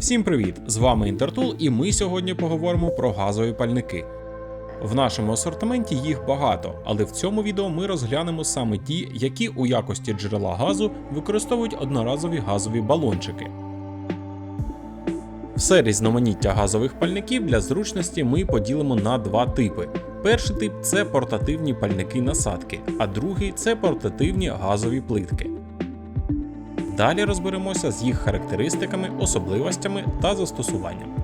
Всім привіт! З вами Інтертул, і ми сьогодні поговоримо про газові пальники. В нашому асортименті їх багато, але в цьому відео ми розглянемо саме ті, які у якості джерела газу використовують одноразові газові балончики. Все різноманіття газових пальників для зручності ми поділимо на два типи. Перший тип це портативні пальники насадки, а другий це портативні газові плитки. Далі розберемося з їх характеристиками, особливостями та застосуванням.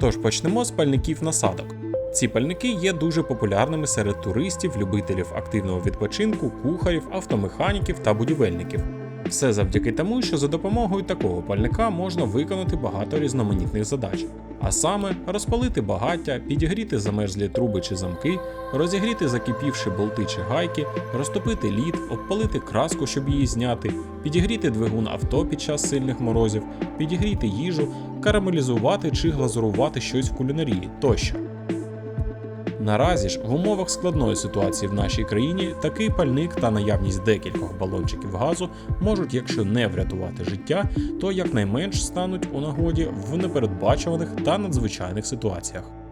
Тож почнемо з пальників насадок. Ці пальники є дуже популярними серед туристів, любителів активного відпочинку, кухарів, автомеханіків та будівельників. Все завдяки тому, що за допомогою такого пальника можна виконати багато різноманітних задач, а саме розпалити багаття, підігріти замерзлі труби чи замки, розігріти закипівші болти чи гайки, розтопити лід, обпалити краску, щоб її зняти, підігріти двигун авто під час сильних морозів, підігріти їжу, карамелізувати чи глазурувати щось в кулінарії тощо. Наразі ж в умовах складної ситуації в нашій країні такий пальник та наявність декількох балончиків газу можуть, якщо не врятувати життя, то якнайменш стануть у нагоді в непередбачуваних та надзвичайних ситуаціях.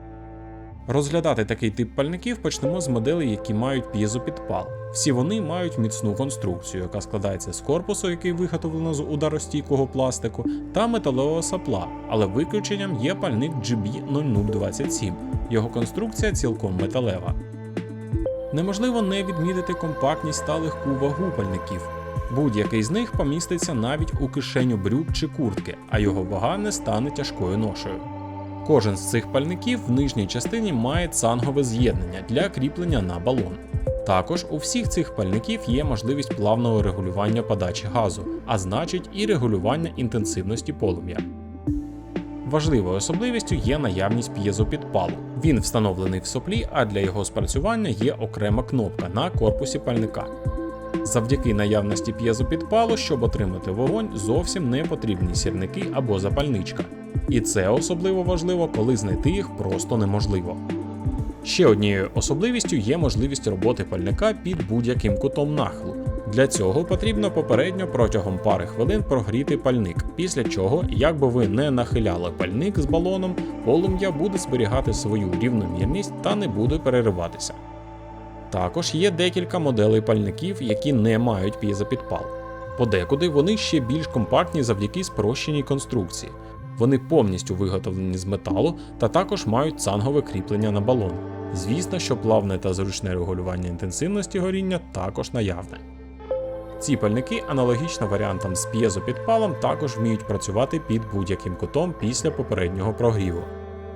Розглядати такий тип пальників почнемо з моделей, які мають п'єзопідпал. Всі вони мають міцну конструкцію, яка складається з корпусу, який виготовлено з ударостійкого пластику, та металевого сапла, але виключенням є пальник GB0027. Його конструкція цілком металева. Неможливо не відмітити компактність та легку вагу пальників. Будь-який з них поміститься навіть у кишеню брюк чи куртки, а його вага не стане тяжкою ношею. Кожен з цих пальників в нижній частині має цангове з'єднання для кріплення на балон. Також у всіх цих пальників є можливість плавного регулювання подачі газу, а значить і регулювання інтенсивності полум'я. Важливою особливістю є наявність п'єзопідпалу. Він встановлений в соплі, а для його спрацювання є окрема кнопка на корпусі пальника. Завдяки наявності п'єзопідпалу, щоб отримати вогонь, зовсім не потрібні сірники або запальничка. І це особливо важливо, коли знайти їх просто неможливо. Ще однією особливістю є можливість роботи пальника під будь-яким кутом нахилу. Для цього потрібно попередньо протягом пари хвилин прогріти пальник, після чого, як би ви не нахиляли пальник з балоном, полум'я буде зберігати свою рівномірність та не буде перериватися. Також є декілька моделей пальників, які не мають п'єзопідпал. Подекуди вони ще більш компактні завдяки спрощеній конструкції. Вони повністю виготовлені з металу та також мають цангове кріплення на балон. Звісно, що плавне та зручне регулювання інтенсивності горіння також наявне. Ці пальники, аналогічно варіантам з п'єзопідпалом, також вміють працювати під будь-яким кутом після попереднього прогріву.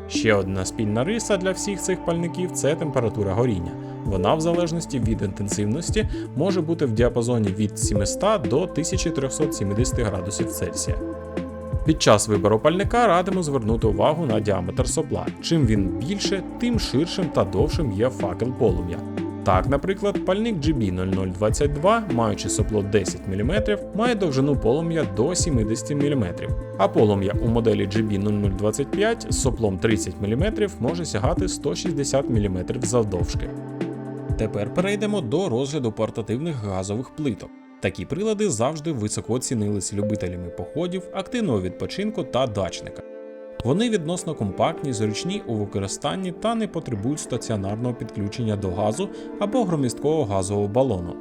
Ще одна спільна риса для всіх цих пальників це температура горіння. Вона, в залежності від інтенсивності, може бути в діапазоні від 700 до 1370 градусів Цельсія. Під час вибору пальника радимо звернути увагу на діаметр сопла. Чим він більше, тим ширшим та довшим є факел полум'я. Так, наприклад, пальник GB0022, маючи сопло 10 мм, має довжину полум'я до 70 мм, а полум'я у моделі GB0025 з соплом 30 мм може сягати 160 мм завдовжки. Тепер перейдемо до розгляду портативних газових плиток. Такі прилади завжди високо цінились любителями походів, активного відпочинку та дачника. Вони відносно компактні, зручні у використанні та не потребують стаціонарного підключення до газу або громісткого газового балону.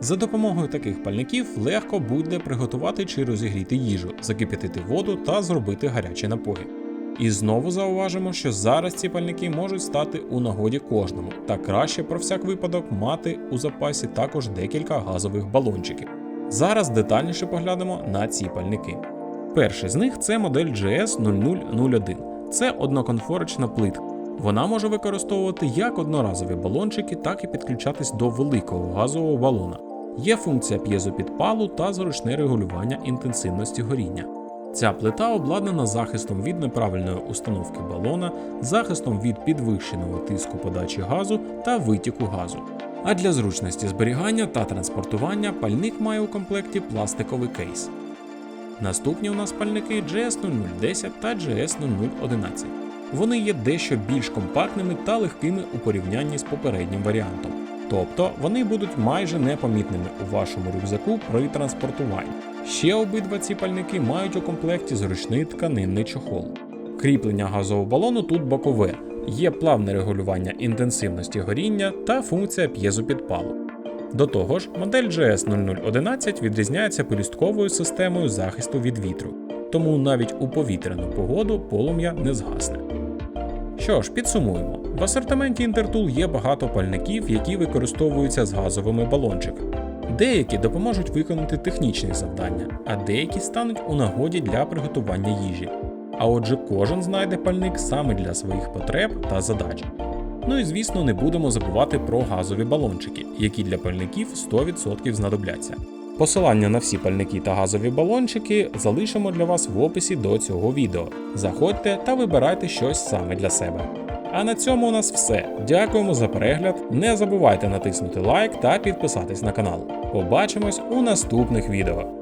За допомогою таких пальників легко буде приготувати чи розігріти їжу, закип'ятити воду та зробити гарячі напої. І знову зауважимо, що зараз ці пальники можуть стати у нагоді кожному, та краще про всяк випадок мати у запасі також декілька газових балончиків. Зараз детальніше поглянемо на ці пальники. Перший з них це модель GS0001. Це одноконфорочна плитка. Вона може використовувати як одноразові балончики, так і підключатись до великого газового балона. Є функція п'єзопідпалу та зручне регулювання інтенсивності горіння. Ця плита обладнана захистом від неправильної установки балона, захистом від підвищеного тиску подачі газу та витіку газу. А для зручності зберігання та транспортування пальник має у комплекті пластиковий кейс. Наступні у нас пальники GS0010 та GS0011. Вони є дещо більш компактними та легкими у порівнянні з попереднім варіантом. Тобто вони будуть майже непомітними у вашому рюкзаку при транспортуванні. Ще обидва ці пальники мають у комплекті зручний тканинний чохол. Кріплення газового балону тут бокове, є плавне регулювання інтенсивності горіння та функція п'єзопідпалу. До того ж, модель GS0011 відрізняється пелюстковою системою захисту від вітру, тому навіть у повітряну погоду полум'я не згасне. Що ж, підсумуємо: в асортименті Intertool є багато пальників, які використовуються з газовими балончиками. Деякі допоможуть виконати технічні завдання, а деякі стануть у нагоді для приготування їжі. А отже, кожен знайде пальник саме для своїх потреб та задач. Ну і звісно, не будемо забувати про газові балончики, які для пальників 100% знадобляться. Посилання на всі пальники та газові балончики залишимо для вас в описі до цього відео. Заходьте та вибирайте щось саме для себе. А на цьому у нас все. Дякуємо за перегляд. Не забувайте натиснути лайк та підписатись на канал. Побачимось у наступних відео.